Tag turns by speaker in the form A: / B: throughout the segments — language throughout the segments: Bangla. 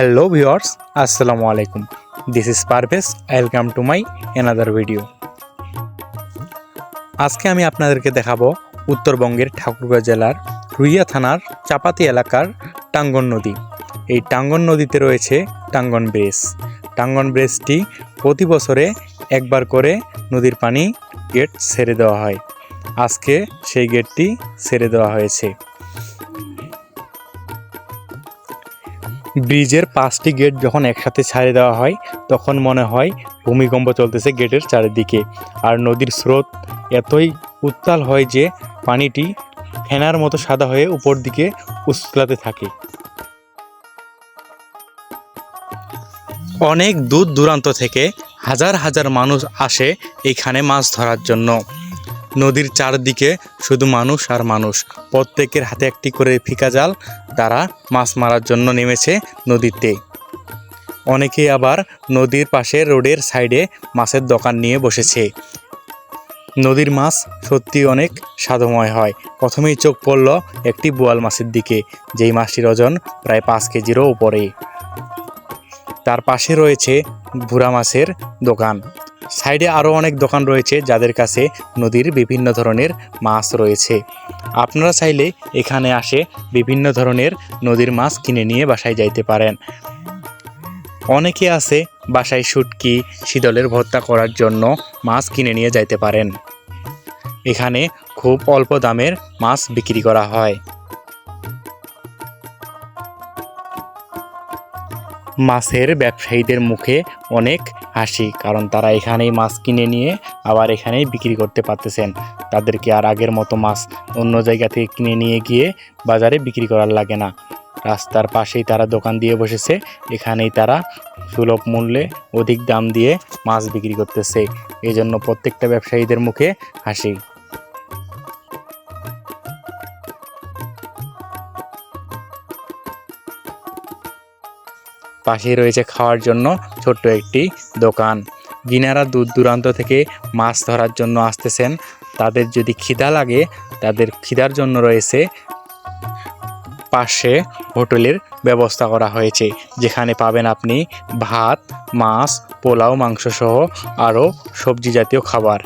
A: হ্যালো ভিউয়ার্স আসসালামু আলাইকুম this is Parvez welcome to my another video আজকে আমি আপনাদেরকে দেখাবো উত্তরবঙ্গের ঠাকুরগাঁ জেলার রুইয়া থানার চাপাতি এলাকার টাঙ্গন নদী। এই টাঙ্গন নদীতে রয়েছে টাঙ্গন ব্রেস টাঙ্গন ব্রেসটি প্রতি বছরে একবার করে নদীর পানি গেট ছেড়ে দেওয়া হয়। আজকে সেই গেটটি ছেড়ে দেওয়া হয়েছে। ব্রিজের পাঁচটি গেট যখন একসাথে ছাড়ে দেওয়া হয়, তখন মনে হয় ভূমিকম্প চলতেছে গেটের চারিদিকে। আর নদীর স্রোত এতই উত্তাল হয় যে পানিটি ফেনার মতো সাদা হয়ে উপর দিকে উস্কাতে থাকে। অনেক দূর দূরান্ত থেকে হাজার হাজার মানুষ আসে এখানে মাছ ধরার জন্য। নদীর চারদিকে শুধু মানুষ আর মানুষ। প্রত্যেকের হাতে একটি করে ফিকা জাল তারা মাছ মারার জন্য নেমেছে নদীতে। অনেকে আবার নদীর পাশে রোডের সাইডে মাছের দোকান নিয়ে বসেছে। নদীর মাছ সত্যি অনেক স্বাদময় হয়। প্রথমেই চোখ পড়ল একটি বোয়াল মাছের দিকে, যেই মাছটির ওজন প্রায় পাঁচ কেজিরও উপরে। তার পাশে রয়েছে ভুরা মাছের দোকান। সাইডে আরও অনেক দোকান রয়েছে যাদের কাছে নদীর বিভিন্ন ধরনের মাছ রয়েছে। আপনারা চাইলে এখানে আসে বিভিন্ন ধরনের নদীর মাছ কিনে নিয়ে বাসায় যাইতে পারেন। অনেকে আছে বাসায় শুটকি, শীতলের ভর্তা করার জন্য মাছ কিনে নিয়ে যাইতে পারেন। এখানে খুব অল্প দামের মাছ বিক্রি করা হয়। মাছের ব্যবসায়ীদের মুখে অনেক হাসি, কারণ তারা এখানেই মাছ কিনে নিয়ে আবার এখানেই বিক্রি করতে পারতেছেন। তাদেরকে আর আগের মতো মাছ অন্য জায়গা থেকে কিনে নিয়ে গিয়ে বাজারে বিক্রি করার লাগে না। রাস্তার পাশেই তারা দোকান দিয়ে বসেছে, এখানেই তারা সুলভ মূল্যে অধিক দাম দিয়ে মাছ বিক্রি করতেছে। এই জন্য প্রত্যেকটা ব্যবসায়ীদের মুখে হাসি। পাশেই রয়েছে খাওয়ার জন্য ছোট্ট একটি দোকান। গিনারা দূর দূরান্ত থেকে মাছ ধরার জন্য আসতেছেন। তাদের যদি খিদা লাগে, তাদের খিদার জন্য রয়েছে পাশে হোটেলের ব্যবস্থা করা হয়েছে, যেখানে পাবেন আপনি ভাত, মাছ, পোলাও মাংস সহ আরও সবজি জাতীয় খাবার।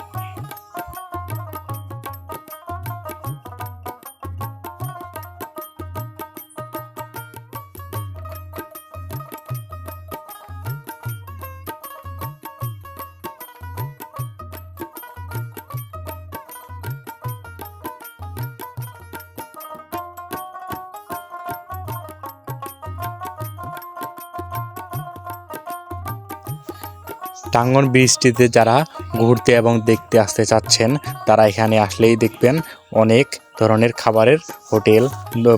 A: টাঙ্গন ব্রিজটিতে যারা ঘুরতে এবং দেখতে আসতে চাচ্ছেন, তারা এখানে আসলেই দেখবেন অনেক ধরনের খাবারের হোটেল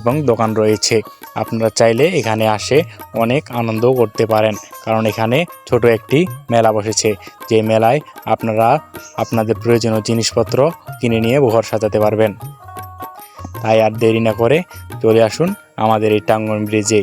A: এবং দোকান রয়েছে। আপনারা চাইলে এখানে আসে অনেক আনন্দও করতে পারেন, কারণ এখানে ছোট একটি মেলা বসেছে। যে মেলায় আপনারা আপনাদের প্রয়োজনীয় জিনিসপত্র কিনে নিয়ে ঘর সাজাতে পারবেন। তাই আর দেরি না করে চলে আসুন আমাদের এই টাঙ্গন ব্রিজে।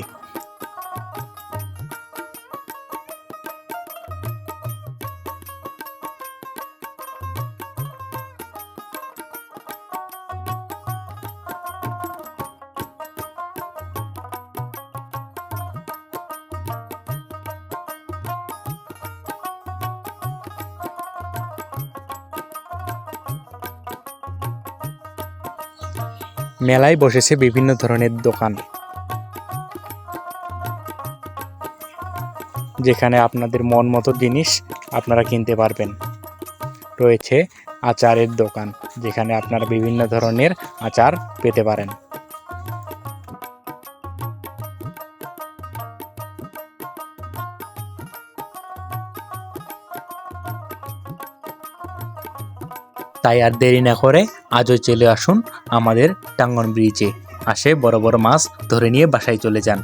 A: মেলায় বসেছে বিভিন্ন ধরনের দোকান। যেখানে আপনাদের মন মতো জিনিস আপনারা কিনতে পারবেন। রয়েছে আচারের দোকান, যেখানে আপনারা বিভিন্ন ধরনের আচার পেতে পারেন। তাই আর দেরি না করে আজও চলে আসুন আমাদের টাঙ্গন ব্রিজে আসে বড় বড় মাছ ধরে নিয়ে বাসায় চলে যান।